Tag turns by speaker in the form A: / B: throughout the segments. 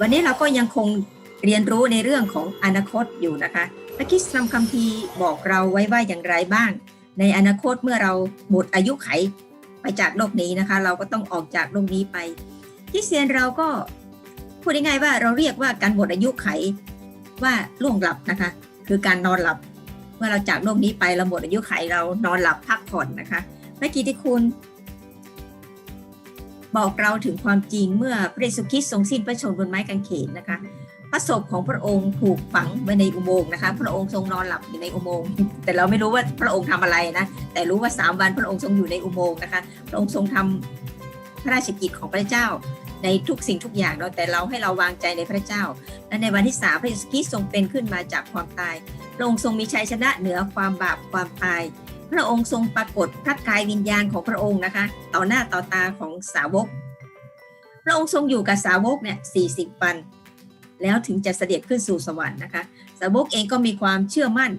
A: วันนี้เราก็ยังคงเรียนรู้ในเรื่องของอนาคตอยู่นะคะพระคิสตธรรมคัมภีร์บอกเราไว้ว่าอย่างไรบ้าง ในอนาคตเมื่อเราหมดอายุไขไปจากโลกนี้นะคะ เราก็ต้องออกจากโลกนี้ไปคริสเตียนเราก็พูดง่ายๆว่าเราเรียกว่าการหมดอายุไขว่าล่วงหลับนะคะ คือการนอนหลับ เมื่อเราจากโลกนี้ไปเราหมดอายุไขเรานอนหลับพักผ่อนนะคะพระกิติคุณ บอกเราถึงความจริงเมื่อพระเยซูคริสต์ทรงสิ้นพระชนบนไม้กางเขนนะคะ พระศพของพระองค์ถูกฝังไว้ในอุโมงค์นะคะ พระองค์ทรงนอนหลับอยู่ในอุโมงค์ แต่เราไม่รู้ว่าพระองค์ทำอะไรนะ แต่รู้ว่าสามวันพระองค์ทรงอยู่ในอุโมงค์นะคะ พระองค์ทรงทำพระราชกิจของพระเจ้าในทุกสิ่งทุกอย่างเราแต่เราให้เราวางใจในพระเจ้า และในวันที่สามพระเยซูคริสต์ทรงเป็นขึ้นมาจากความตายพระองค์ทรงมีชัยชนะเหนือความบาปความตาย พระองค์ทรงปรากฏพระกายวิญญาณของพระองค์นะคะ ต่อหน้าต่อตาของสาวก พระองค์ทรงอยู่กับสาวกเนี่ย40วัน แล้วถึงจะเสด็จขึ้นสู่สวรรค์นะคะ สาวกเองก็มีความเชื่อมั่น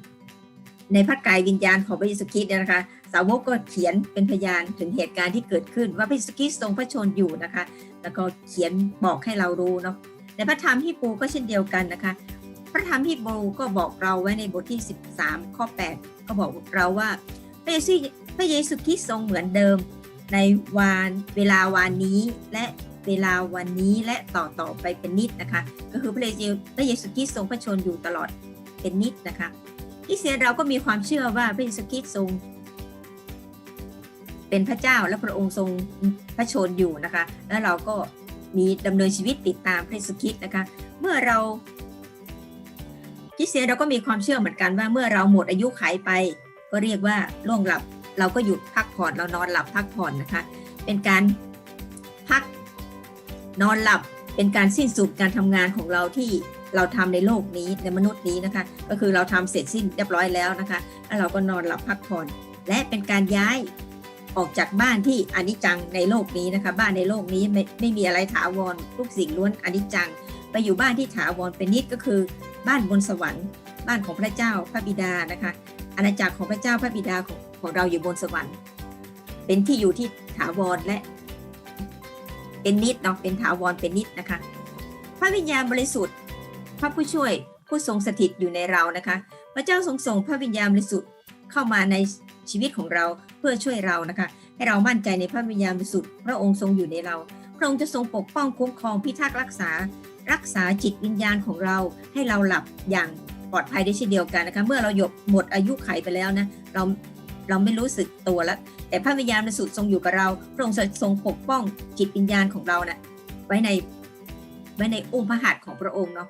A: ในพระกายวิญญาณของพระเยซูคริสต์นะคะ สาวกก็เขียนเป็นพยานถึงเหตุการณ์ที่เกิดขึ้นว่าพระเยซูคริสต์ทรงพระชนอยู่นะคะ แล้วก็เขียนบอกให้เรารู้เนาะในพระธรรมฮีบรูก็เช่นเดียวกันนะคะ พระธรรมฮีบรูก็บอกเราไว้ในบทที่ 13 ข้อ 8 ก็บอกเราว่าพระเยซูพระเยซูคริสต์ทรงเหมือนเดิมในวานเวลาวานนี้และเวลาวันนี้และต่อต่อไปเป็นนิดนะคะ ก็คือพระเยซูพระเยซูคริสต์ทรงพระชนอยู่ตลอดเป็นนิดนะคะคริสเตียนเราก็มีความเชื่อว่าพระเยซูคริสต์ทรง เป็นพระเจ้าและพระองค์ทรงพระชนอยู่นะคะ แล้วเราก็มีดำเนินชีวิตติดตามพระเยซูคริสต์นะคะ เมื่อเรา คริสเตียนเราก็มีความเชื่อเหมือนกันว่าเมื่อเราหมดอายุขัยไป ก็เรียกว่าล่วงหลับ เราก็หยุดพักผ่อนเรานอนหลับพักผ่อนนะคะ เป็นการพักนอนหลับเป็นการสิ้นสุดการทำงานของเราที่เราทำในโลกนี้ในมนุษย์นี้นะคะ ก็คือเราทำเสร็จสิ้นเรียบร้อยแล้วนะคะแล้วเราก็นอนหลับพักผ่อน และเป็นการย้ายออกจากบ้านที่อนิจจังในโลกนี้นะคะ บ้านในโลกนี้ไม่ไม่มีอะไรถาวรทุกสิ่งล้วนอนิจจัง ไปอยู่บ้านที่ถาวรเป็นนิดก็คือ บ้านบนสวรรค์ บ้านของพระเจ้าพระบิดานะคะ อาณาจักรของพระเจ้าพระบิดาของของเราอยู่บนสวรรค์ เป็นที่อยู่ที่ถาวรและ เป็นนิดเนาะเป็นถาวรเป็นนิดนะคะ พระวิญญาณบริสุทธิ์ พระผู้ช่วยผู้ทรงสถิตอยู่ในเรานะคะ พระเจ้าทรงส่งพระวิญญาณบริสุทธิ์เข้ามาในชีวิตของเราเพื่อช่วยเรานะคะ ให้เรามั่นใจในพระวิญญาณบริสุทธิ์พระองค์ทรงอยู่ในเรา พระองค์จะทรงปกป้องคุ้มครองพิทักษ์รักษา รักษาจิตวิญญาณของเราให้เราหลับอย่างปลอดภัยได้เช่นเดียวกันนะคะเมื่อเราหยบหมดอายุไขไปแล้วนะเราเราไม่รู้สึกตัวแล้ว แต่พระวิญญาณบริสุทธิ์ทรงอยู่กับเราพระองค์ทรงปกป้องจิตวิญญาณของเรานะ่ะไว้ในไว้ในอุ้งพระหัตถ์ของพระองค์เนาะ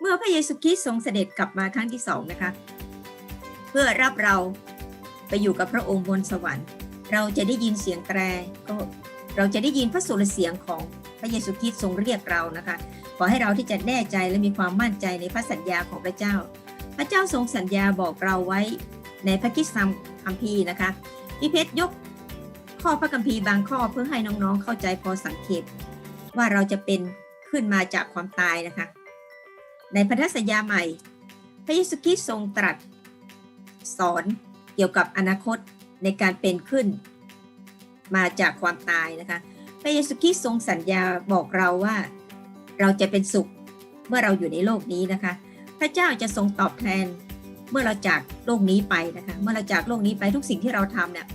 A: เมื่อพระเยซูคริสต์ทรงเสด็จกลับมาครั้งที่สองนะคะ เพื่อรับเราไปอยู่กับพระองค์บนสวรรค์ เราจะได้ยินเสียงแตรก็เราจะได้ยินพระสุรเสียงของพระเยซูคริสต์ทรงเรียกเรานะคะ ขอให้เราที่จะแน่ใจและมีความมั่นใจในพระสัญญาของพระเจ้า พระเจ้าทรงสัญญาบอกเราไว้ในพระคิดธรรมคัมภีร์นะคะพี่เพชรยกข้อพระคัมภีร์บางข้อเพื่อให้น้องๆเข้าใจพอสังเกต ว่าเราจะเป็นขึ้นมาจากความตายนะคะ ในพันธสัญญาใหม่ พระเยซูคริสต์ทรงตรัส สอนเกี่ยวกับอนาคตในการเป็นขึ้น มาจากความตายนะคะ พระเยซูคริสต์ทรงสัญญาบอกเราว่า เราจะเป็นสุขเมื่อเราอยู่ในโลกนี้นะคะ พระเจ้าจะทรงตอบแทนเมื่อเราจากโลกนี้ไปนะคะ เมื่อเราจากโลกนี้ไปทุกสิ่งที่เราทำเนี่ย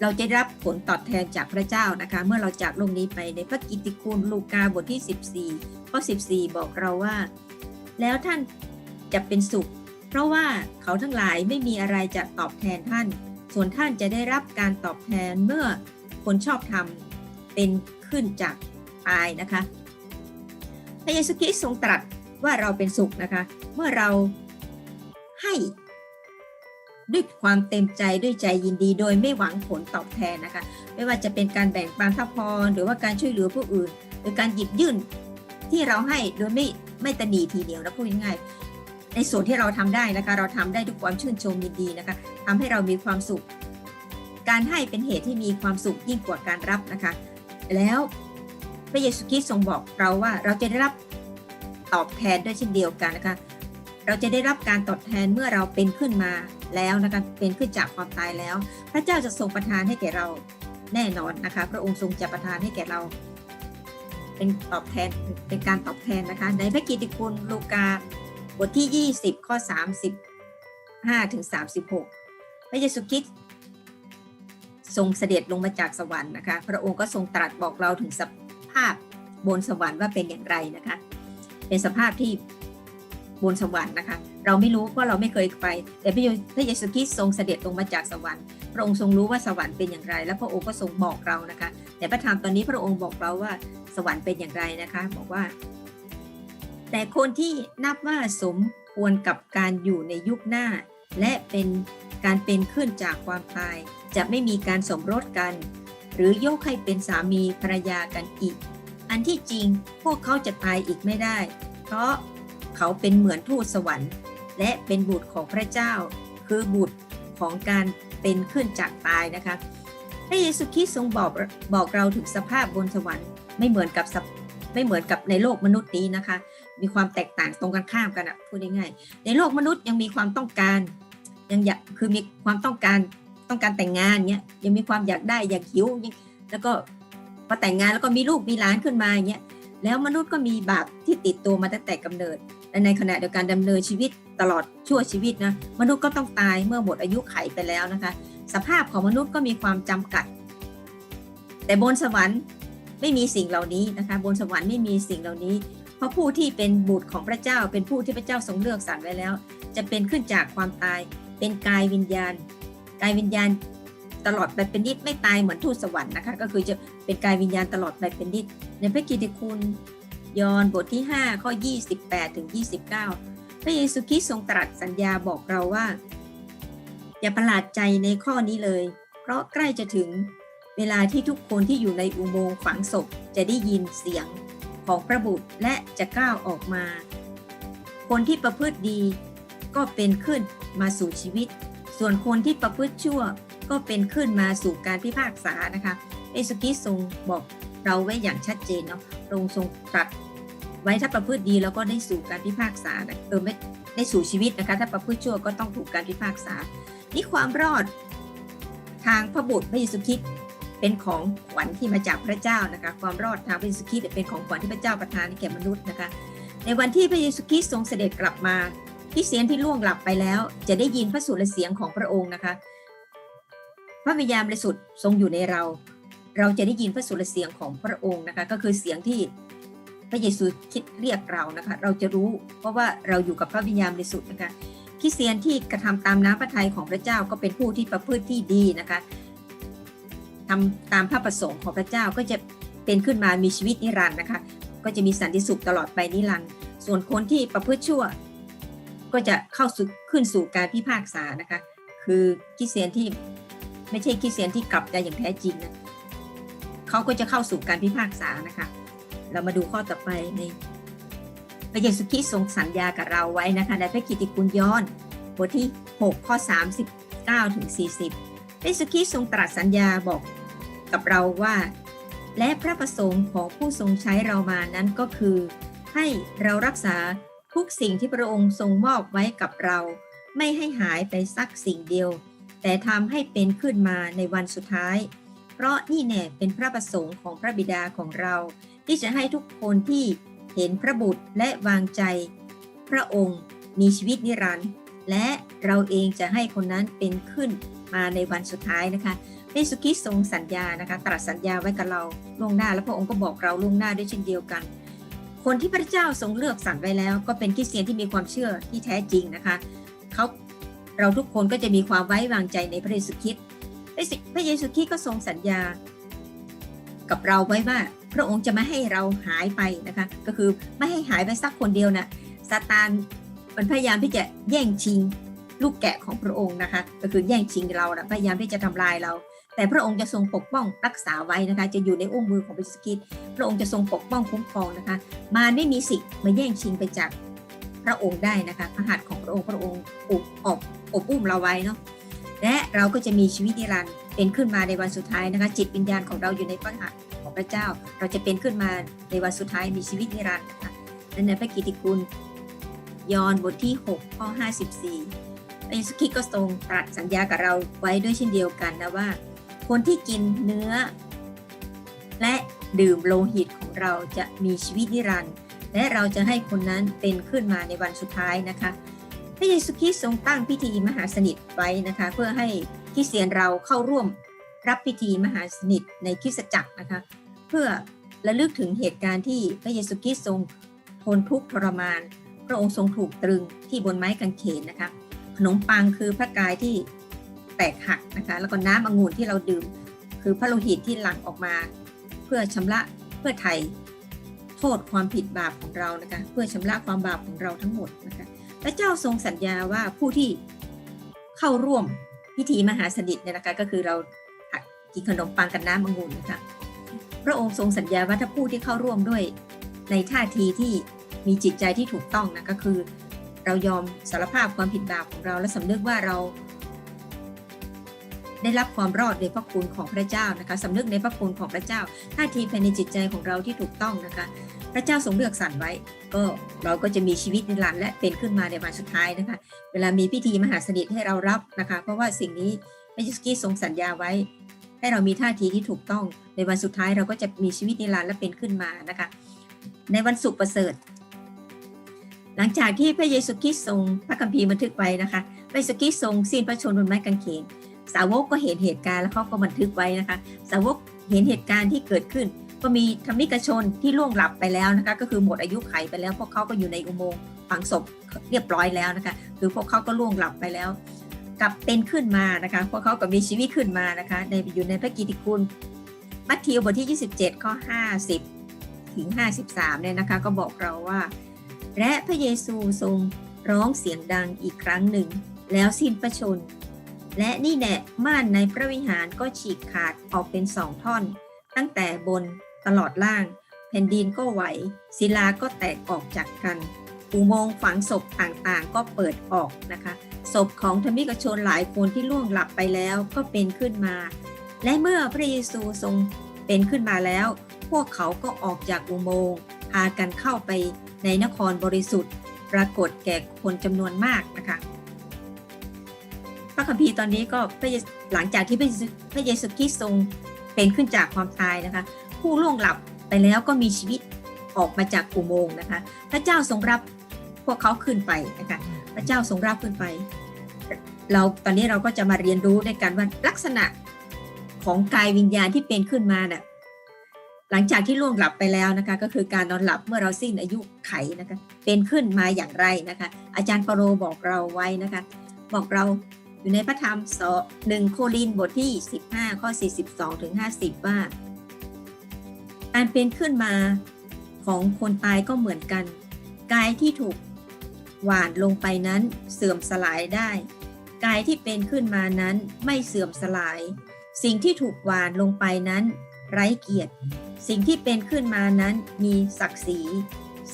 A: เราจะรับผลตอบแทนจากพระเจ้านะคะ เมื่อเราจากโลกนี้ไปในพระกิตติคุณลูกาบทที่ 14ข้อ14 บอกเราว่า แล้วท่านจะเป็นสุข เพราะว่าเขาทั้งหลายไม่มีอะไรจะตอบแทนท่าน ส่วนท่านจะได้รับการตอบแทนเมื่อคนชอบธรรมเป็นขึ้นจากายนะคะพระเยซูคริสต์ทรงตรัสว่าเราเป็นสุขนะคะ เมื่อเราให้ด้วยความเต็มใจด้วยใจยินดี โดยไม่หวังผลตอบแทนนะคะ ไม่ว่าจะเป็นการแบ่งปันทรัพรหรือว่าการช่วยเหลือผู้อื่น หรือการหยิบยื่นที่เราให้โดยไม่ไม่ตนีทีเดียวนะพูดง่ายๆในส่วนที่เราทำได้นะคะ เราทำได้ด้วยความชื่นชมยินดีนะคะทำให้เรามีความสุข การให้เป็นเหตุที่มีความสุขยิ่งกว่าการรับนะคะ แล้ว พระเยซูคริสต์ทรงบอกเราว่าเราจะได้รับตอบแทนด้วยเช่นเดียวกันนะคะ เราจะได้รับการตอบแทนเมื่อเราเป็นขึ้นมาแล้วนะคะเป็นขึ้นจากความตายแล้ว พระเจ้าจะทรงประทานให้แก่เราแน่นอนนะคะ พระองค์ทรงจะประทานให้แก่เรา เป็นตอบแทนเป็นการตอบแทนนะคะในพระกิตติคุณลูกาบทที่ 20 ข้อ 35 ถึง 36 พระเยซูคริสต์ทรงเสด็จลงมาจากสวรรค์นะคะ พระองค์ก็ทรงตรัสบอกเราถึงสภาพบนสวรรค์ว่าเป็นอย่างไรนะคะ เป็นสภาพที่บนสวรรค์นะคะ เราไม่รู้เพราะเราไม่เคยไป แต่พระเยพระเยซูคริสต์ทรงเสด็จลงมาจากสวรรค์พระองค์ทรงรู้ว่าสวรรค์เป็นอย่างไร และพระองค์ก็ทรงบอกเรานะคะ แต่พระธรรมตอนนี้พระองค์บอกเราว่าสวรรค์เป็นอย่างไรนะคะ บอกว่า แต่คนที่นับว่าสมควรกับการอยู่ในยุคหน้า และเป็นการเป็นขึ้นจากความตาย จะไม่มีการสมรสกัน หรือยกให้เป็นสามีภรรยากันอีก อันที่จริงพวกเขาจะตายอีกไม่ได้ เพราะเขาเป็นเหมือนทูตสวรรค์ และเป็นบุตรของพระเจ้า คือบุตรของการเป็นขึ้นจากตายนะคะ พระเยซูคริสต์ทรงบอกบอกเราถึงสภาพบนสวรรค์ไม่เหมือนกับสไม่เหมือนกับในโลกมนุษย์นี้นะคะ มีความแตกต่างตรงกันข้ามกันอะพูดง่ายๆในโลกมนุษย์ยังมีความต้องการยังอยากคือมีความต้องการ ต้องการแต่งงานเงี้ยยังมีความอยากได้อยากหิวแล้วก็พอแต่งงานแล้วก็มีลูกมีหลานขึ้นมาเงี้ยแล้วมนุษย์ก็มีบาปที่ติดตัวมาตั้งแต่กำเนิดและในขณะเดียวกันดำเนินชีวิตตลอดชั่วชีวิตนะมนุษย์ก็ต้องตายเมื่อหมดอายุไขไปแล้วนะคะ สภาพของมนุษย์ก็มีความจำกัด แต่บนสวรรค์ไม่มีสิ่งเหล่านี้นะคะ บนสวรรค์ไม่มีสิ่งเหล่านี้ เพราะผู้ที่เป็นบุตรของพระเจ้า เป็นผู้ที่พระเจ้าทรงเลือกสรรไว้แล้ว จะเป็นขึ้นจากความตาย เป็นกายวิญญาณ กายวิญญาณตลอดไปเป็นนิดไม่ตายเหมือนทูตสวรรค์นะคะ ก็คือจะเป็นกายวิญญาณตลอดไปเป็นนิดในพระกิติคุณยอห์นบทที่ 5 ข้อ 28ถึง29 พระเยซูคริสต์ทรงตรัสสัญญาบอกเราว่า อย่าประหลาดใจในข้อนี้เลย เพราะใกล้จะถึงเวลาที่ทุกคนที่อยู่ในอุโมงค์ฝังศพจะได้ยินเสียงของพระบุตรและจะก้าวออกมา คนที่ประพฤติดีก็เป็นขึ้นมาสู่ชีวิต ส่วนคนที่ประพฤติชั่วก็เป็นขึ้นมาสู่การพิพากษานะคะเอสุคริสต์ทรงบอกเราไว้อย่างชัดเจนเนาะพรงทรงตรัสไว้ถ้าประพฤติดีแล้วก็ได้สู่การพิพากษาเออไม่ได้สู่ชีวิตนะคะ ถ้าประพฤติชั่วก็ต้องถูกการพิพากษา นี่ความรอดทางพระบุตรพระเยซูคริสต์เป็นของขวัญที่มาจากพระเจ้านะคะ ความรอดทางพระเยซูคริสต์เป็นของขวัญที่พระเจ้าประทานให้แก่มนุษย์นะคะ ในวันที่พระเยซูคริสต์ทรงเสด็จกลับมา คริสเตียนที่ล่วงหลับไปแล้ว จะได้ยินพระสุรเสียงของพระองค์นะคะ พระวิญญาณบริสุทธิ์ทรงอยู่ในเรา เราจะได้ยินพระสุรเสียงของพระองค์นะคะ ก็คือเสียงที่พระเยซูคิดเรียกเรานะคะ เราจะรู้เพราะว่าเราอยู่กับพระวิญญาณบริสุทธิ์นะคะคริสเตียนที่กระทำตามน้ำพระทัยของพระเจ้าก็เป็นผู้ที่ประพฤติที่ดีนะคะทำตามพระประสงค์ของพระเจ้าก็จะเป็นขึ้นมามีชีวิตนิรันดร์นะคะ ก็จะมีสันติสุขตลอดไปนิรันดร์ส่วนคนที่ประพฤติชั่ว ก็จะเข้าสู่ขึ้นสู่การพิพากษานะคะ คือคริสเตียนที่ไม่ใช่คริสเตียนที่กลับใจอย่างแท้จริงนะเขาก็จะเข้าสู่การพิพากษานะคะ เรามาดูข้อต่อไปในพระเยซูคริสต์ทรงสัญญากับเราไว้นะคะในพระกิตติคุณย้อนบทที่ 6 ข้อ 39ถึง40 พระเยซูคริสต์ทรงตรัสสัญญาบอกกับเราว่า และพระประสงค์ของผู้ทรงใช้เรามานั้นก็คือ ให้เรารักษา ทุกสิ่งที่พระองค์ทรงมอบไว้กับเรา ไม่ให้หายไปสักสิ่งเดียว แต่ทำให้เป็นขึ้นมาในวันสุดท้าย เพราะนี่แน่เป็นพระประสงค์ของพระบิดาของเรา ที่จะให้ทุกคนที่เห็นพระบุตรและวางใจ พระองค์มีชีวิตนิรันดร์และเราเองจะให้คนนั้นเป็นขึ้นมาในวันสุดท้ายนะคะพระเยซูคริสทรงสัญญานะคะตรัสสัญญาไว้กับเราล่วงหน้าแล้วพระองค์ก็บอกเราล่วงหน้าด้วยเช่นเดียวกัน คนที่พระเจ้าทรงเลือกสรรไว้แล้ว ก็เป็นคริสเตียนที่มีความเชื่อที่แท้จริงนะคะเขาเราทุกคนก็จะมีความไว้วางใจในพระเยซูคริสต์พระเยซูคริสต์ก็ทรงสัญญา กับเราไว้ว่า พระองค์จะไม่ให้เราหายไปนะคะ ก็คือไม่ให้หายไปสักคนเดียวนะซาตานมันพยายามที่จะแย่งชิงลูกแกะของพระองค์นะคะ ก็คือแย่งชิงเรานะพยายามที่จะทำลายเรา แต่พระองค์จะทรงปกป้องรักษาไว้นะคะ จะอยู่ในอุ้งมือของพระเยซูคริสต์พระองค์จะทรงปกป้องคุ้มครองนะคะ มารไม่มีสิทธิ์มาแย่งชิงไปจากพระองค์ได้นะคะพระหัตถ์ของพระองค์พระองค์อบอบอบอุ้มเราไว้เนาะและเราก็จะมีชีวิตนิรันดร์เป็นขึ้นมาในวันสุดท้ายนะคะ จิตวิญญาณของเราอยู่ในพระหัตถ์ของพระเจ้า เราจะเป็นขึ้นมาในวันสุดท้ายมีชีวิตนิรันดร์นะคะนั่นในพระกิติคุณยอห์นบทที่6ข้อ54พระเยซูคริสต์ก็ทรงตรัสสัญญากับเราไว้ด้วยเช่นเดียวกันนะว่า คนที่กินเนื้อ และดื่มโลหิตของเราจะมีชีวิตนิรันดร์และเราจะให้คนนั้นเป็นขึ้นมาในวันสุดท้ายนะคะ พระเยซูคริสต์ทรงตั้งพิธีมหาสนิทไว้นะคะ เพื่อให้คริสเตียนเราเข้าร่วมรับพิธีมหาสนิทในคริสตจักรนะคะ เพื่อระลึกถึงเหตุการณ์ที่พระเยซูคริสต์ทรงทนทุกข์ทรมาน พระองค์ทรงถูกตรึงที่บนไม้กางเขนนะคะ ขนมปังคือพระกายที่ แตกหักนะคะ แล้วก็น้ำองุ่นที่เราดื่ม คือพระโลหิตที่หลั่งออกมา เพื่อชำระเพื่อไถ่โทษความผิดบาปของเรานะคะ เพื่อชำระความบาปของเราทั้งหมดนะคะพระเจ้าทรงสัญญาว่าผู้ที่เข้าร่วมพิธีมหาสนิทเนี่ยนะคะก็คือเรากินขนมปังกับน้ำองุ่นนะคะพระองค์ทรงสัญญาว่าถ้าผู้ที่เข้าร่วมด้วยในท่าทีที่มีจิตใจที่ถูกต้องนะก็คือ เรายอมสารภาพความผิดบาปของเราและสำนึกว่าเรา ได้รับความรอดในพระคุณของพระเจ้านะคะสำนึกในพระคุณของพระเจ้าท่าทีภายในจิตใจของเราที่ถูกต้องนะคะ พระเจ้าทรงเลือกสรรไว้ ก็เราก็จะมีชีวิตนิรันดร์และเป็นขึ้นมาในวันสุดท้ายนะคะ เวลามีพิธีมหาสนิทให้เรารับนะคะ เพราะว่าสิ่งนี้พระเยซูคริสต์ทรงสัญญาไว้ ให้เรามีท่าทีที่ถูกต้อง ในวันสุดท้ายเราก็จะมีชีวิตนิรันดร์และเป็นขึ้นมานะคะ ในวันศุกร์ประเสริฐหลังจากที่พระเยซูคริสต์ทรงพระคัมภีร์บันทึกไว้นะคะ พระเยซูคริสต์ทรงสิ้นพระชนม์บนไม้กางเขน สาวกก็เห็นเหตุการณ์แล้วเขาก็บันทึกไว้นะคะ สาวกเห็นเหตุการณ์ที่เกิดขึ้น ก็มีธรรมิกชนที่ล่วงหลับไปแล้วนะคะ ก็คือหมดอายุไขไปแล้ว พวกเขาก็อยู่ในอุโมงค์ฝังศพเรียบร้อยแล้วนะคะคือพวกเขาก็ล่วงหลับไปแล้วกลับเป็นขึ้นมานะคะ พวกเขาก็มีชีวิตขึ้นมานะคะในอยู่ในพระกิติคุณมัทธิวบทที่ 27 ข้อ 50 ถึง 53 เนี่ยนะคะ ก็บอกเราว่า และพระเยซูทรงร้องเสียงดังอีกครั้งหนึ่ง แล้วสิ้นพระชน และนี่แน่ม่านในพระวิหารก็ฉีกขาดออกเป็นสองท่อน ตั้งแต่บนตลอดล่าง แผ่นดินก็ไหว ศิลาก็แตกออกจากกันอุโมงค์ฝังศพต่างๆ ก็เปิดออกนะคะศพของธรรมิกชนหลายคนที่ล่วงหลับไปแล้วก็เป็นขึ้นมา และเมื่อพระเยซูทรงเป็นขึ้นมาแล้ว พวกเขาก็ออกจากอุโมงค์พากันเข้าไปในนครบริสุทธิ์ ปรากฏแก่คนจำนวนมากนะคะ ระคัมภีร์ตอนนี้ก็พระเยหลังจากที่พระเยซูพระเยซูคริสต์ทรงเป็นขึ้นจากความตายนะคะ ผู้ล่วงหลับไปแล้วก็มีชีวิตออกมาจากอุโมงนะคะ พระเจ้าทรงรับพวกเขาขึ้นไปนะคะพระเจ้าทรงรับขึ้นไป เราตอนนี้เราก็จะมาเรียนรู้ด้วยกันว่าลักษณะของกายวิญญาณที่เป็นขึ้นมาเน่ะหลังจากที่ล่วงหลับไปแล้วนะคะ ก็คือการนอนหลับเมื่อเราสิ้นอายุไขนะคะ เป็นขึ้นมาอย่างไรนะคะ อาจารย์ปาโรบอกเราไว้นะคะ บอกเรา อยู่ในพระธรรมสหนึ่งโครินบทที่ 15 ข้อ 42ถึง50 ว่า การเป็นขึ้นมาของคนตายก็เหมือนกัน กายที่ถูกหวานลงไปนั้นเสื่อมสลายได้ กายที่เป็นขึ้นมานั้นไม่เสื่อมสลาย สิ่งที่ถูกหวานลงไปนั้น ไร้เกียรติ สิ่งที่เป็นขึ้นมานั้นมีศักดิ์ศรี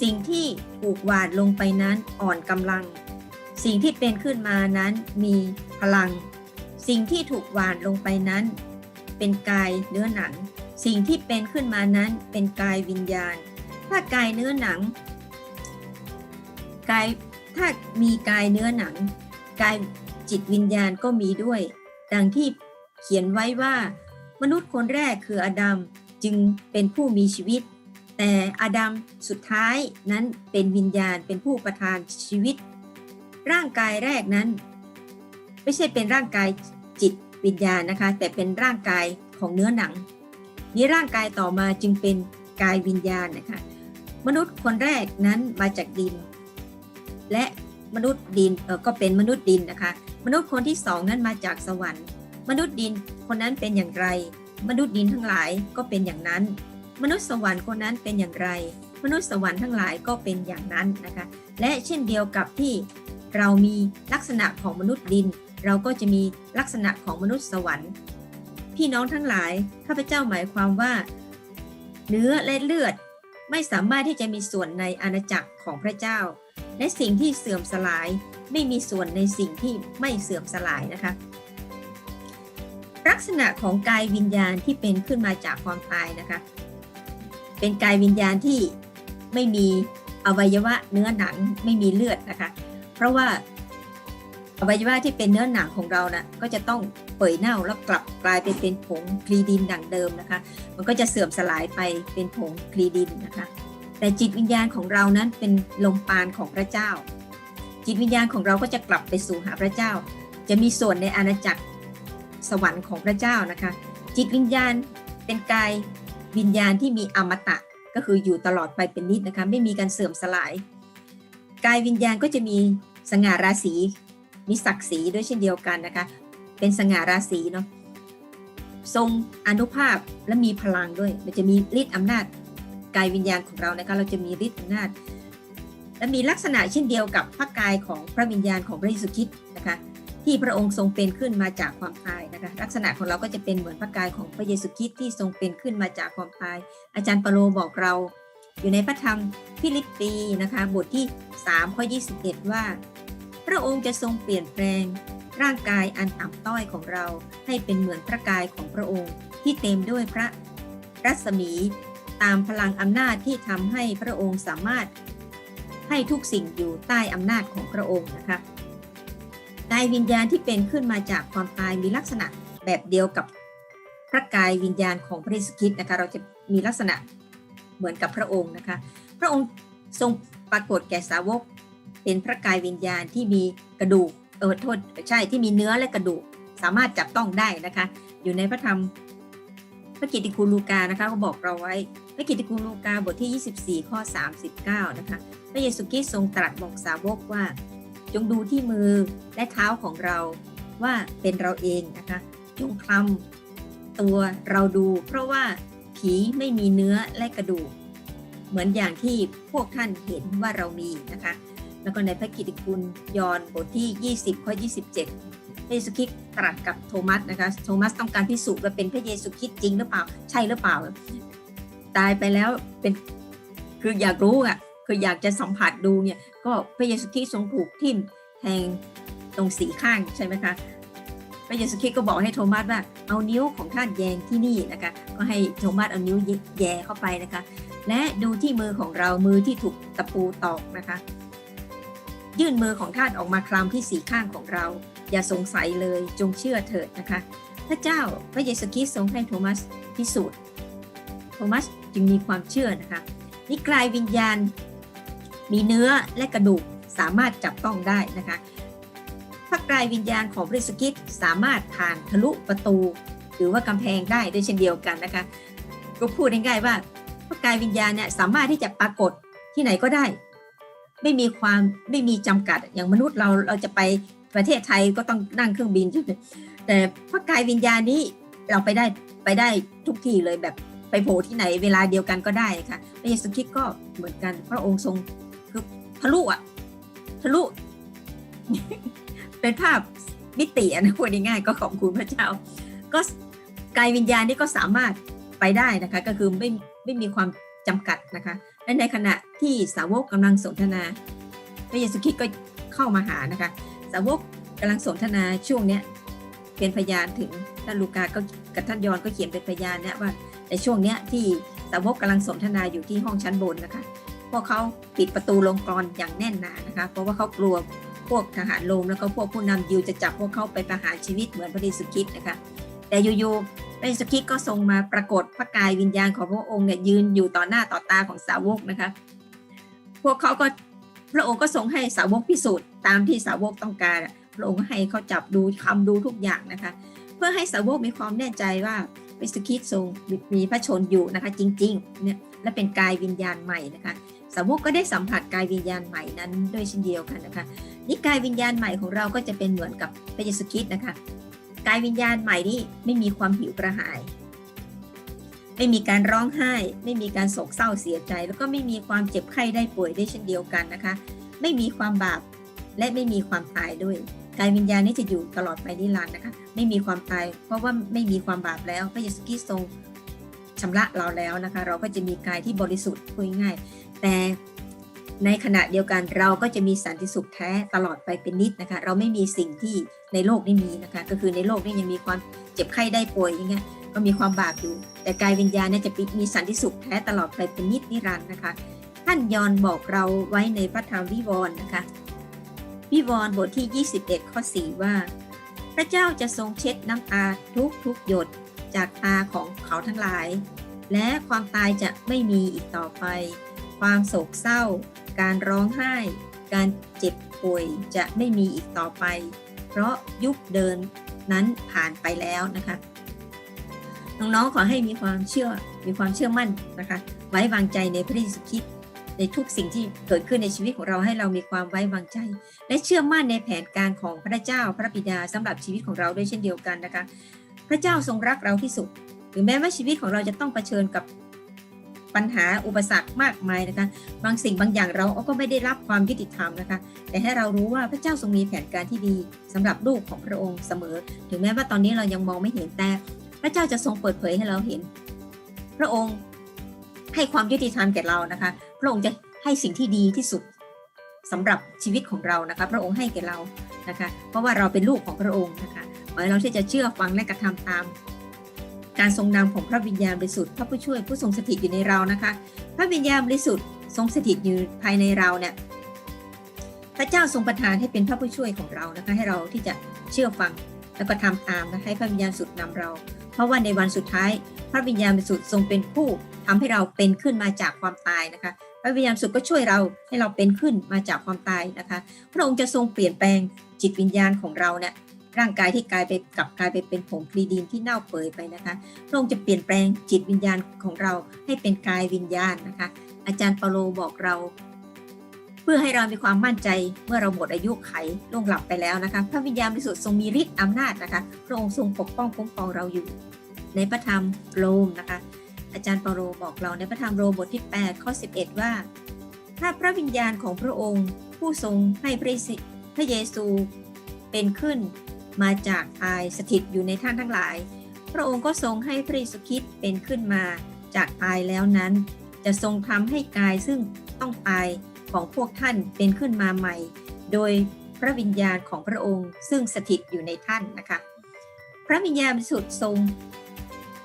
A: สิ่งที่ถูกหวานลงไปนั้นอ่อนกำลัง สิ่งที่เป็นขึ้นมานั้นมีพลัง สิ่งที่ถูกหวานลงไปนั้น เป็นกายเนื้อหนัง สิ่งที่เป็นขึ้นมานั้นเป็นกายวิญญาณ ถ้ากายเนื้อหนังกายถ้ามีกายเนื้อหนัง กายจิตวิญญาณก็มีด้วย ดังที่เขียนไว้ว่า มนุษย์คนแรกคืออาดัมจึงเป็นผู้มีชีวิต แต่อาดัมสุดท้ายนั้นเป็นวิญญาณเป็นผู้ประทานชีวิต ร่างกายแรกนั้น ไม่ใช่เป็นร่างกายจิตวิญญาณนะคะ แต่เป็นร่างกายของเนื้อหนัง นี้ร่างกายต่อมาจึงเป็นกายวิญญาณนะคะมนุษย์คนแรกนั้นมาจากดิน และมนุษย์ดินเออก็เป็นมนุษย์ดินนะคะ มนุษย์คนที่สองนั้นมาจากสวรรค์ มนุษย์ดินคนนั้นเป็นอย่างไร มนุษย์ดินทั้งหลายก็เป็นอย่างนั้น มนุษย์สวรรค์คนนั้นเป็นอย่างไร มนุษย์สวรรค์ทั้งหลายก็เป็นอย่างนั้นนะคะ และเช่นเดียวกับที่ เรามีลักษณะของมนุษย์ดิน เราก็จะมีลักษณะของมนุษย์สวรรค์ พี่น้องทั้งหลายข้าพเจ้าหมายความว่า เนื้อและเลือดไม่สามารถที่จะมีส่วนในอาณาจักรของพระเจ้า และสิ่งที่เสื่อมสลายไม่มีส่วนในสิ่งที่ไม่เสื่อมสลายนะคะ ลักษณะของกายวิญญาณที่เป็นขึ้นมาจากความตายนะคะ เป็นกายวิญญาณที่ไม่มีอวัยวะเนื้อหนังไม่มีเลือดนะคะ เพราะว่าอวัยวะที่เป็นเนื้อหนังของเรานะ่ะก็จะต้องเปื่อยเน่าแล้วกลับกลายไปเป็นผงคลีดินดังเดิมนะคะ มันก็จะเสื่อมสลายไปเป็นผงคลีดินนะคะ แต่จิตวิญญาณของเรานั้นเป็นลมปราณของพระเจ้า จิตวิญญาณของเราก็จะกลับไปสู่หาพระเจ้า จะมีส่วนในอาณาจักรสวรรค์ของพระเจ้านะคะ จิตวิญญาณเป็นกายวิญญาณที่มีอมตะก็คืออยู่ตลอดไปเป็นนิดนะคะ ไม่มีการเสื่อมสลาย กายวิญญาณก็จะมีสง่าราศีมีศักดิ์ศรีด้วยเช่นเดียวกันนะคะ เป็นสง่าราศีเนาะทรงอนุภาพและมีพลังด้วยเราจะมีฤทธิ์อำนาจกายวิญญาณของเรานะคะเราจะมีฤทธิ์อำนาจ และมีลักษณะเช่นเดียวกับพระกายของพระวิญญาณของพระเยซูคริสต์นะคะที่พระองค์ทรงเป็นขึ้นมาจากความตายนะคะลักษณะของเราก็จะเป็นเหมือนพระกายของพระเยซูคริสต์ที่ทรงเป็นขึ้นมาจากความตาย อาจารย์ปาโลบอกเรา อยู่ในพระธรรมฟิลิปปีนะคะ บทที่ 3 ข้อ 21 ว่า พระองค์จะทรงเปลี่ยนแปลง ร่างกายอันต่ำต้อยของเราให้เป็นเหมือนพระกายของพระองค์ที่เต็มด้วยพระรัศมีตามพลังอำนาจที่ทำให้พระองค์สามารถให้ทุกสิ่งอยู่ใต้อำนาจของพระองค์นะคะกายวิญญาณที่เป็นขึ้นมาจากความตายมีลักษณะแบบเดียวกับพระกายวิญญาณของพระเยซูคริสต์นะคะเราจะมีลักษณะ เหมือนกับพระองค์นะคะ พระองค์ทรงปรากฏแก่สาวก เป็นพระกายวิญญาณที่มีกระดูกเออโทษใช่ที่มีเนื้อและกระดูกสามารถจับต้องได้นะคะ อยู่ในพระธรรมพระกิตติคุณลูกานะคะเขาบอกเราไว้ พระกิตติคุณลูกาบทที่ 24 ข้อ 39 นะคะ พระเยซูคริสต์ทรงตรัสบอกสาวกว่า จงดูที่มือและเท้าของเราว่าเป็นเราเองนะคะ จงคลำตัวเราดู เพราะว่า ผีไม่มีเนื้อและกระดูก เหมือนอย่างที่พวกท่านเห็นว่าเรามีนะคะ แล้วก็ในพระกิตติคุณยอห์นบทที่ 20 ข้อ 27 พระเยซูคริสต์ตรัสกับโทมัสนะคะ โทมัสต้องการพิสูจน์ว่าเป็นพระเยซูคริสต์จริงหรือเปล่า ใช่หรือเปล่า ตายไปแล้วเป็น คืออยากรู้อะ คืออยากจะสัมผัสดูเนี่ย ก็พระเยซูคริสต์ทรงถูกทิ่มแทงตรงสีข้างใช่ไหมคะ ระเยซูคริสต์ก็บอกให้โทมัสว่าเอานิ้วของท่านแยงที่นี่นะคะ ก็ให้โทมัสเอานิ้วแยเข้าไปนะคะ และดูที่มือของเรามือที่ถูกตะปูตอกนะคะ ยื่นมือของท่านออกมาคลำที่สีข้างของเรา อย่าสงสัยเลยจงเชื่อเถิดนะคะ พระเจ้าพระเยซูคริสต์ทรงให้โทมัสพิสูจน์โทมัสจึงมีความเชื่อนะคะนี่กลายวิญญาณ มีเนื้อและกระดูกสามารถจับต้องได้นะคะ พระกายวิญญาณของพระเยซูคริตสามารถผ่านทะลุประตู หรือว่ากำแพงได้ด้วยเช่นเดียวกันนะคะ ก็พูดง่ายๆว่าพระกายวิญญาณเนี่ยสามารถที่จะปรากฏที่ไหนก็ได้ ไม่มีความไม่มีจำกัดอย่างมนุษย์เราเราจะไปประเทศไทยก็ต้องนั่งเครื่องบินใช่ไหมแต่พระกายวิญญาณนี้เราไปได้ไปได้ทุกที่เลยแบบไปโผล่ที่ไหนเวลาเดียวกันก็ได้ค่ะพระเยซูคริสต์ก็เหมือนกันพระองค์ทรงคือทะลุอะทะลุ เป็นภาพมิติอนะพูดง่ายๆก็ขอบคุณพระเจ้า ก็กายวิญญาณนี่ก็สามารถไปได้นะคะ ก็คือไม่ไม่มีความจำกัดนะคะและในขณะที่สาวกกำลังสนทนา พระเยซูคริสต์ก็เข้ามาหานะคะ สาวกกำลังสนทนาช่วงเนี้ยเป็นพยานถึงท่านลูกาก็กับท่านยอนก็เขียนเป็นพยานเนี่ยว่าในช่วงเนี้ยที่สาวกกำลังสนทนาอยู่ที่ห้องชั้นบนนะคะพวกเขาปิดประตูลงกรอนอย่างแน่นหนานะคะ เพราะว่าเขากลัว พวกทหารโรมแล้วก็พวกผู้นำยิวจะจับพวกเขาไปประหารชีวิตเหมือนพระเยซูคริสต์นะคะ แต่อยู่ๆพระเยซูคริสต์ก็ทรงมาปรากฏพระกายวิญญาณของพระองค์เนี่ยยืนอยู่ต่อหน้าต่อตาของสาวกนะคะ พวกเขาก็พระองค์ก็ทรงให้สาวกพิสูจน์ตามที่สาวกต้องการพระองค์ก็ให้เขาจับดูคำดูทุกอย่างนะคะ เพื่อให้สาวกมีความแน่ใจว่าพระเยซูคริสต์ทรงมีพระชนอยู่นะคะ จริงๆเนี่ยและเป็นกายวิญญาณใหม่นะคะ สาวกก็ได้สัมผัสกายวิญญาณใหม่นั้นด้วยเช่นเดียวกันนะคะนี่กายวิญญาณใหม่ของเราก็จะเป็นเหมือนกับพระเยซูคริสต์นะคะกายวิญญาณใหม่นี้ไม่มีความหิวกระหาย ไม่มีการร้องไห้ ไม่มีการโศกเศร้าเสียใจ แล้วก็ไม่มีความเจ็บไข้ได้ป่วยได้เช่นเดียวกันนะคะ ไม่มีความบาปและไม่มีความตายด้วยกายวิญญาณนี้จะอยู่ตลอดไปนิรันดร์นะคะ ไม่มีความตาย เพราะว่าไม่มีความบาปแล้วพระเยซูคริสต์ทรงชำระเราแล้วนะคะ เราก็จะมีกายที่บริสุทธิ์พูดง่าย แต่ในขณะเดียวกันเราก็จะมีสันติสุขแท้ตลอดไปเป็นนิดนะคะ เราไม่มีสิ่งที่ในโลกนี้มีนะคะ ก็คือในโลกนี้ยังมีความเจ็บไข้ได้ป่วยอย่างเงี้ยก็มีความบาปอยู่ แต่กายวิญญาณเนี่ยจะมีสันติสุขแท้ตลอดไปเป็นนิดนิรันดร์นะคะ ท่านยอนบอกเราไว้ในพระธรรมวิวรณ์นะคะ วิวรณ์บทที่ 21 ข้อ 4 ว่า พระเจ้าจะทรงเช็ดน้ำตาทุกทุกหยดจากตาของเขาทั้งหลาย และความตายจะไม่มีอีกต่อไป ความโศกเศร้า การร้องไห้ การเจ็บป่วยจะไม่มีอีกต่อไป เพราะยุคเดินนั้นผ่านไปแล้วนะคะ น้องๆขอให้มีความเชื่อ มีความเชื่อมั่นนะคะ ไว้วางใจในพระเยซูคริสต์ในทุกสิ่งที่เกิดขึ้นในชีวิตของเราให้เรามีความไว้วางใจ และเชื่อมั่นในแผนการของพระเจ้าพระบิดาสำหรับชีวิตของเราด้วยเช่นเดียวกันนะคะ พระเจ้าทรงรักเราที่สุด ถึงแม้ว่าชีวิตของเราจะต้องเผชิญกับ ปัญหาอุปสรรคมากมายนะคะ บางสิ่งบางอย่างเราก็ไม่ได้รับความยุติธรรมนะคะ แต่ให้เรารู้ว่าพระเจ้าทรงมีแผนการที่ดีสำหรับลูกของพระองค์เสมอ ถึงแม้ว่าตอนนี้เรายังมองไม่เห็นแต่ พระเจ้าจะทรงเปิดเผยให้เราเห็น พระองค์ให้ความยุติธรรมแก่เรานะคะ พระองค์จะให้สิ่งที่ดีที่สุดสำหรับชีวิตของเรานะคะ พระองค์ให้แก่เรานะคะ เพราะว่าเราเป็นลูกของพระองค์นะคะขอให้เราที่จะเชื่อฟังและกระทำตาม การทรงนำของพระวิญญาณบริสุทธิ์พระผู้ช่วยผู้ทรงสถิตอยู่ในเรานะคะ พระวิญญาณบริสุทธิ์ทรงสถิตอยู่ภายในเราเนี่ยพระเจ้าทรงประทานให้เป็นพระผู้ช่วยของเรานะคะให้เราที่จะเชื่อฟังแล้วก็ทำตามนะคะให้พระวิญญาณสุดนำเรา เพราะว่าในวันสุดท้าย พระวิญญาณบริสุทธิ์ทรงเป็นผู้ทำให้เราเป็นขึ้นมาจากความตายนะคะ พระวิญญาณบริสุดก็ช่วยเราให้เราเป็นขึ้นมาจากความตายนะคะ พระองค์จะทรงเปลี่ยนแปลงจิตวิญญาณของเราเนี่ย ร่างกายที่กลายไปกลับกลายไปเป็นผงคลีดินที่เน่าเปื่อยไปนะคะพระองค์จะเปลี่ยนแปลงจิตวิญญาณของเราให้เป็นกายวิญญาณนะคะ อาจารย์เปาโลบอกเรา เพื่อให้เรามีความมั่นใจเมื่อเราหมดอายุไขล่วงหลับไปแล้วนะคะ พระวิญญาณบริสุทธิ์ทรงมีฤทธิ์อำนาจนะคะ พระองค์ทรงปกป้องคุ้มครองเราอยู่ ในพระธรรมโรมนะคะ อาจารย์เปาโลบอกเราในพระธรรมโรมบทที่8ข้อ11 ว่า ถ้าพระวิญญาณของพระองค์ผู้ทรงให้พระสิพระเยซูเป็นขึ้น มาจากตายสถิตอยู่ในท่านทั้งหลาย พระองค์ก็ทรงให้พระเยซูคริสต์เป็นขึ้นมาจากตายแล้วนั้น จะทรงทำให้กายซึ่งต้องตายของพวกท่านเป็นขึ้นมาใหม่ โดยพระวิญญาณของพระองค์ซึ่งสถิตอยู่ในท่านนะคะ พระวิญญาณบริสุทธิ์ทรง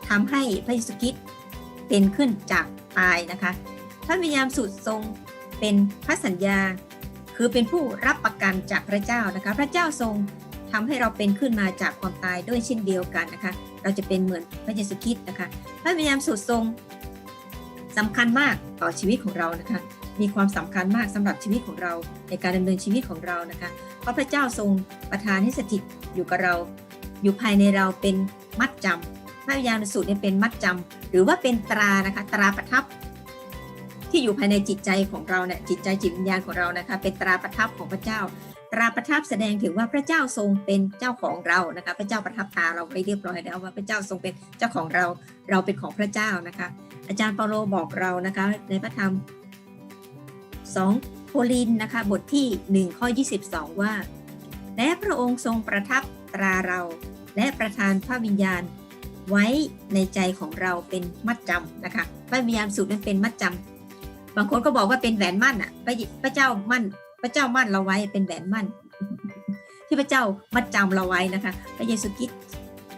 A: ทำให้พระเยซูคริสต์เป็นขึ้นจากตายนะคะ พระวิญญาณสุทธิ์ทรงเป็นพระสัญญา คือเป็นผู้รับประกันจากพระเจ้านะคะ พระเจ้าทรง ทำให้เราเป็นขึ้นมาจากความตายด้วยเช่นเดียวกันนะคะ เราจะเป็นเหมือนพระเยซูคริสต์นะคะ พระวิญญาณสุทธิ์ทรงสำคัญมากต่อชีวิตของเรานะคะ มีความสำคัญมากสำหรับชีวิตของเราในการดำเนินชีวิตของเรานะคะ เพราะพระเจ้าทรงประทานให้สถิตอยู่กับเรา อยู่ภายในเราเป็นมัดจำพระวิญญาณสุทธิ์เนี่ยเป็นมัดจำหรือว่าเป็นตรานะคะตราประทับ ที่อยู่ภายในจิตใจของเราเนี่ยจิตใจจิตวิญญาณของเรานะคะ เป็นตราประทับของพระเจ้า ตราประทับแสดงถึงว่าพระเจ้าทรงเป็นเจ้าของเรานะคะ พระเจ้าประทับตาเราไว้เรียบร้อยแล้วว่าพระเจ้าทรงเป็นเจ้าของเรา เราเป็นของพระเจ้านะคะ อาจารย์เปาโลบอกเรานะคะ ในพระธรรม2โครินนะคะ บทที่ 1 ข้อ 22 ว่า และพระองค์ทรงประทับตราเราและประทานพระวิญญาณไว้ในใจของเราเป็นมัดจำนะคะพระวิญญาณสุดนั้นเป็นมัดจำ บางคนก็บอกว่าเป็นแหวนมั่นอะพระพระเจ้ามั่น พระเจ้ามั่นเราไว้เป็นแหวนมั่น ที่พระเจ้ามัดจำเราไว้นะคะ พระเยซูคริสต์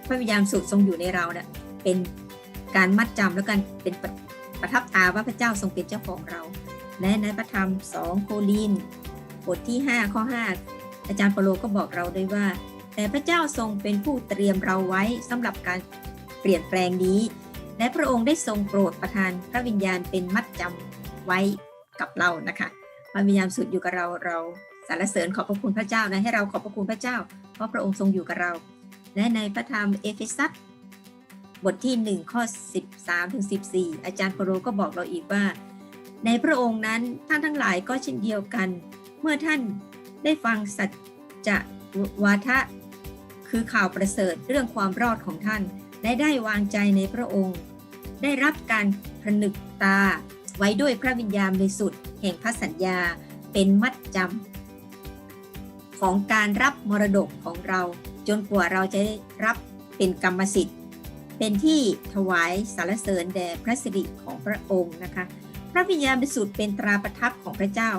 A: พระวิญญาณสุดทรงอยู่ในเราเนี่ยเป็นการมัดจำแล้วกันเป็นประประทับตาว่าพระเจ้าทรงเป็นเจ้าของเรา และในพระธรรม2โครินบทที่ 5 ข้อ 5 อาจารย์เปโลก็บอกเราด้วยว่า แต่พระเจ้าทรงเป็นผู้เตรียมเราไว้สำหรับการเปลี่ยนแปลงนี้ และพระองค์ได้ทรงโปรดประทานพระวิญญาณเป็นมัดจำ ไว้กับเรานะคะพระวิญญาณสุดอยู่กับเราเราสรรเสริญขอบพระคุณพระเจ้านะให้เราขอบพระคุณพระเจ้า เพราะพระองค์ทรงอยู่กับเรา และในพระธรรมเอเฟซัสบทที่ 1 ข้อ 13ถึง14 อาจารย์เปาโลก็บอกเราอีกว่า ในพระองค์นั้นท่านทั้งหลายก็เช่นเดียวกัน เมื่อท่านได้ฟังสัจจะวาทะ คือข่าวประเสริฐเรื่องความรอดของท่าน และได้วางใจในพระองค์ ได้รับการผนึกตา ไว้ด้วยพระวิญญาณบริสุทธิ์แห่งพระสัญญาเป็นมัดจำของการรับมรดกของเราจนกว่าเราจะได้รับเป็นกรรมสิทธิ์ เป็นที่ถวายสารเสริญแด่พระสิริของพระองค์นะคะ พระวิญญาณบริสุทธิ์เป็นตราประทับของพระเจ้า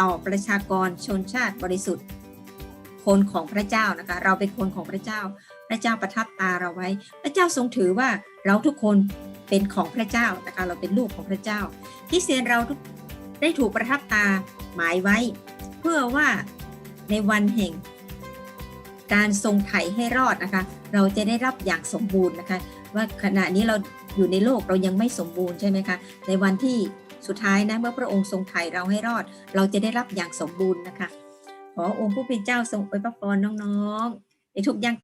A: ต่อประชากรชนชาติบริสุทธิ์ คนของพระเจ้านะคะ เราเป็นคนของพระเจ้า พระเจ้าประทับตาเราไว้ พระเจ้าทรงถือว่าเราทุกคน เป็นของพระเจ้านะคะเราเป็นลูกของพระเจ้าที่เซียนเราได้ถูกประทับตาหมายไว้ เพื่อว่าในวันแห่ง การทรงไถ่ให้รอดนะคะ เราจะได้รับอย่างสมบูรณ์นะคะ ว่าขณะนี้เราอยู่ในโลกเรายังไม่สมบูรณ์ใช่ไหมคะในวันที่สุดท้ายนะเมื่อพระองค์ทรงไถ่เราให้รอด เราจะได้รับอย่างสมบูรณ์นะคะขอองค์ผู้เป็นเจ้าทรงอวยพระพรน้องๆในทุกย่าง